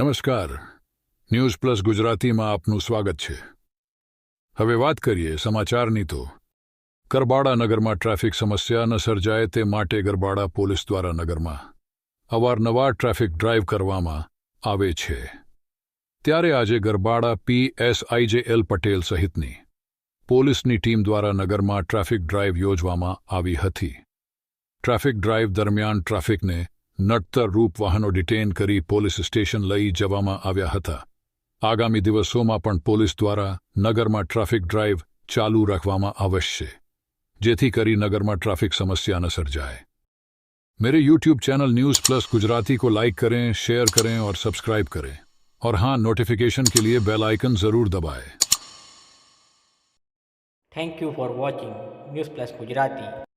નમસ્કાર. News plus ગુજરાતીમાં આપનું સ્વાગત છે. હવે વાત કરીએ સમાચારની તો. ગરબાડા નગરમાં ટ્રાફિક સમસ્યા ન સર્જાય તે માટે ગરબાડા પોલીસ દ્વારા નગરમાં અવારનવાર ટ્રાફિક ડ્રાઈવ કરવામાં આવે છે. ત્યારે આજે ગરબાડા પીએસઆઈજેએલ પટેલ સહિતની પોલીસની ટીમ દ્વારા નગરમાં ટ્રાફિક ડ્રાઈવ યોજવામાં આવી હતી. ટ્રાફિક ડ્રાઈવ દરમિયાન ટ્રાફિકને નડતર રૂપ વાહનો ડિટેન કરી પોલીસ સ્ટેશન લઈ જવામાં આવ્યા હતા આગામી દિવસોમાં પણ પોલીસ દ્વારા નગરમાં ટ્રાફિક ડ્રાઈવ ચાલુ રાખવામાં આવશે જેથી કરી नगर ट्रैफिक समस्या न सर्जाए मेरे YouTube channel news plus Gujarati को लाइक करें शेयर करें और सब्सक्राइब करें और हाँ नोटिफिकेशन के लिए बेल आइकन ज़रूर दबाएं thank you for watching news plus Gujarati